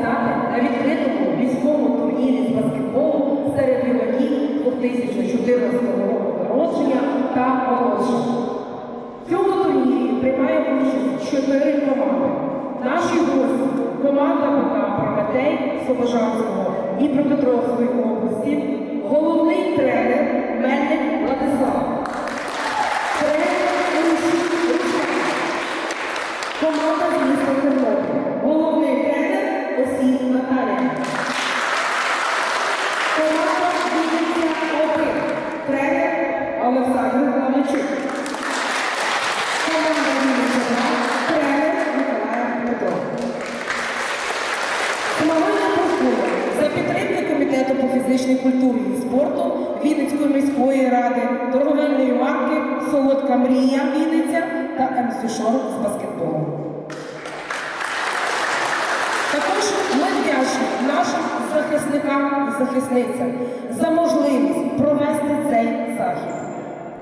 взяти на відкритому міському турнірі з баскетболу серед юнаків 2014 року народження та молодших. В цьому турнірі приймає участь чотири команди. Наші гості команда ПК Прометей Слобожанського Дніпропетровської області, головний тренер Мельник Фізичній культурі і спорту Вінницької міської ради, торговельної марки Солодка мрія Вінниця та МСЮШОР з баскетболу. Також ми вдячні нашим захисникам і захисницям за можливість провести цей захід.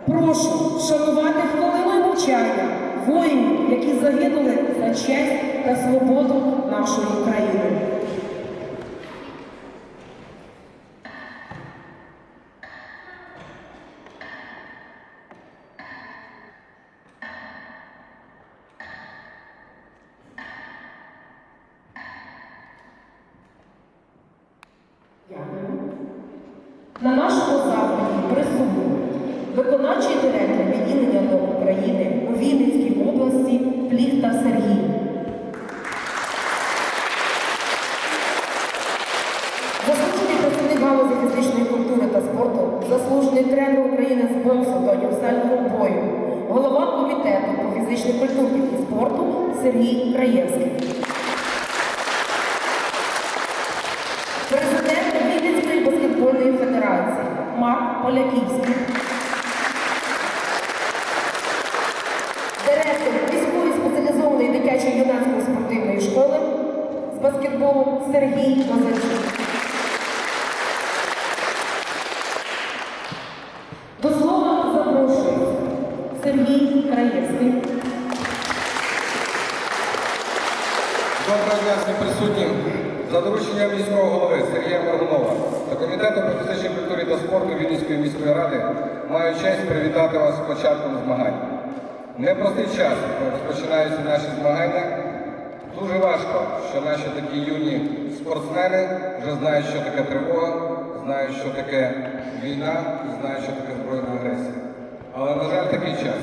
Прошу вшанувати хвилиною мовчання воїнів, які загинули за честь та свободу нашої країни. На нашому заході присутні виконавчий директор відділення НОК України у Вінницькій області Пліхта Сергій. Заслужений працівник галузі фізичної культури та спорту, заслужений тренер України з боксу та універсального бою, голова комітету по фізичній культурі і спорту Сергій Краєвський. Президент Вінницької федерації Марк Поляківський. Директор міської спеціалізованої дитячої юнацької спортивної школи з баскетболу Сергій Лазарчук. До слова Сергій Краєвський. Доброго дня всім присутнім. За дорученням міського голови Сергія Моргунова та Комітету по фізичній культурі та спорту Вінницької міської ради маю честь привітати вас з початком змагань. Непростий час розпочинаються наші змагання. Дуже важко, що наші такі юні спортсмени вже знають, що таке тривога, знають, що таке війна знають, що таке збройна агресія. Але, на жаль, такий час.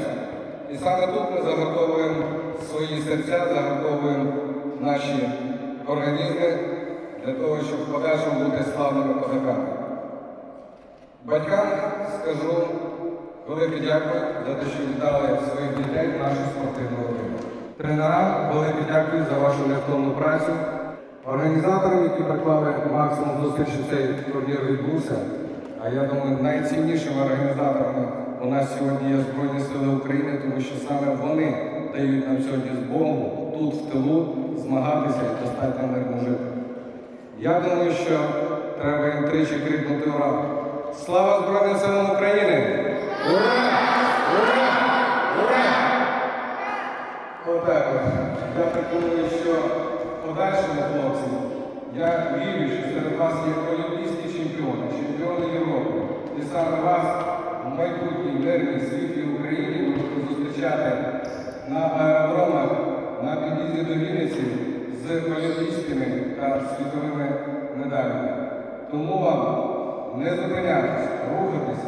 І саме тут ми загартовуємо свої серця, загартовуємо наші організми для того, щоб в подальшому бути славними козаками. Батькам скажу велике дякую за те, що віддали своїх дітей в нашу спортивну родину. Тренерам велике дякую за вашу невтомну працю. Організаторам, які приклали максимум що цей турнір відбувся. А я думаю, найціннішими організаторами у нас сьогодні є Збройні Сили України, тому що саме вони дають нам сьогодні змогу тут, в тилу, змагатися і достатньо мирно жити. Я думаю, що треба їм тричі крикнути ура. Слава Збройним силам України! Ура! Ура! Ура! Отак от. Я так що в подальшому хлопці, я вірю, що серед вас є олімпійські чемпіони, чемпіони Європи. І саме вас в майбутній мирній світлій Україні ми будемо зустрічати на аеродромах на під'їзді до Вінниці з олімпійськими та світовими медалями. Тому вам не зупинятися, рухатися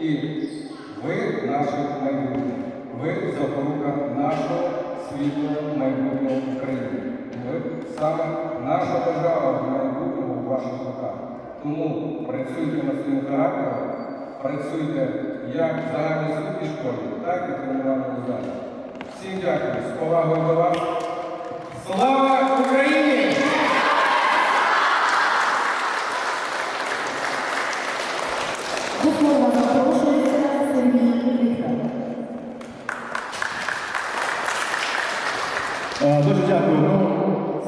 і ви наше майбутнє. Ви запорука нашого світлого майбутнього України. Ви саме наша держава в майбутньому в ваших руках. Тому працюйте над своїм характером, працюйте як в загальноосвітній школі, так і в тренувальному залі. Всім дякую, з повагою до вас. Слава Україні! До слова запрошується Сергій Віктор. Е, Дуже дякую. Ну,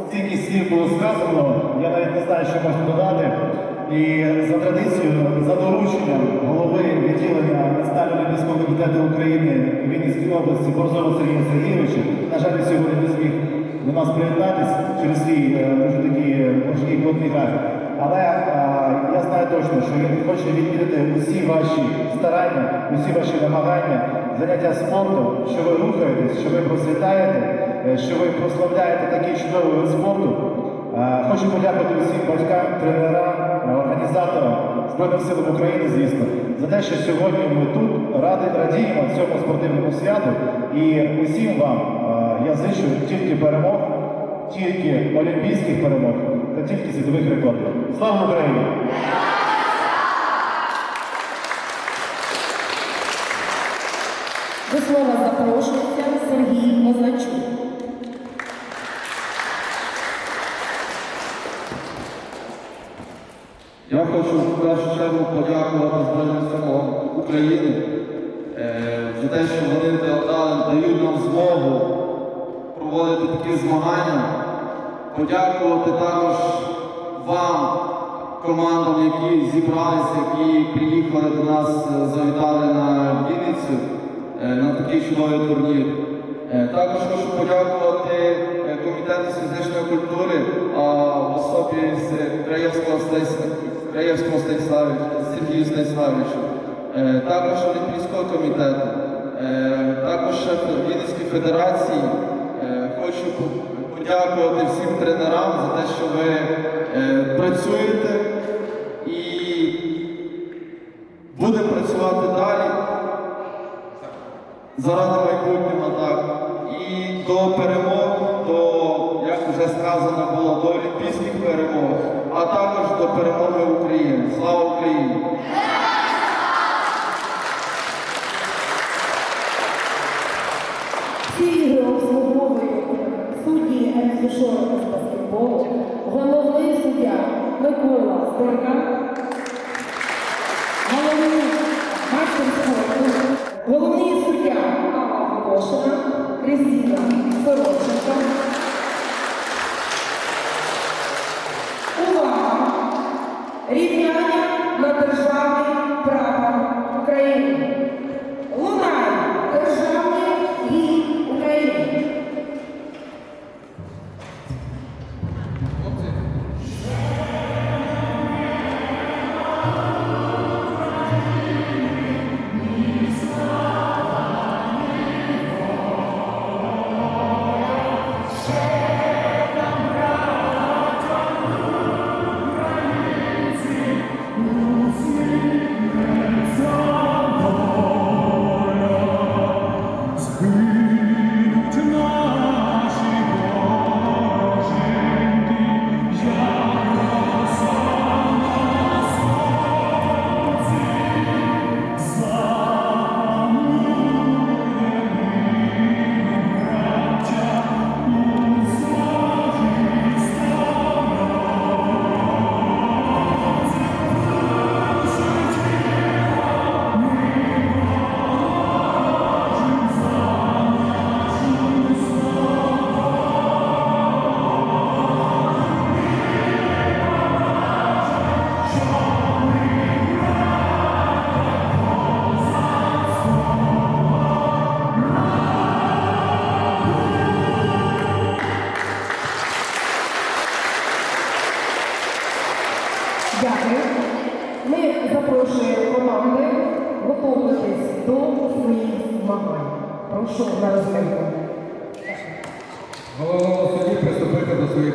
стільки слів було сказано, я навіть не знаю, що можна додати. І за традицією, за дорученням голови відділення Національного міського комітету України у Вінницькій області Борзова Сергія Сергійовича, на жаль, сьогодні не зміг до нас приєднатися через свій е, дуже такий важкий плотний графік. Але е, я знаю точно, що він хоче відмітити усі ваші старання, усі ваші намагання, заняття спортом, що ви рухаєтесь, що ви процвітаєте, е, що ви прославляєте такий чудовий вид спорту. Е, Хочу подякувати усім батькам, тренерам, е, організаторам Збройним силам України, звісно, за те, що сьогодні ми тут ради радіємо цьому спортивному святу. І усім вам е, я зичу тільки перемог, тільки олімпійських перемог та тільки світових рекордів. Слава Україні! До слова запрошується Сергій Означук. Я хочу в першу чергу подякувати Збройним силам України е, за те, що вони дають нам змогу проводити такі змагання. Подякувати також вам, командам, які зібралися, які приїхали до нас, е, завітали на Вінницю е, на такий чудовий турнір. Також хочу подякувати комітету з фізичної культури, а в особі з Краєвського Стесь- Краєвського Станіславича, Сергію Станіславовичу, Е, також Олімпійського комітету, е, також ще Вінницькій федерації. Е, Хочу подякувати всім тренерам за те, що ви працюєте і будемо працювати далі заради майбутнього так. І до перемог, до, як вже сказано було, до олімпійських перемог, а також до перемоги України. Слава Україні! Ці обслуговують судді з баскетболу, головний суддя Микола Сторка, Прошу на розминку. Головному суді приступити до своїх.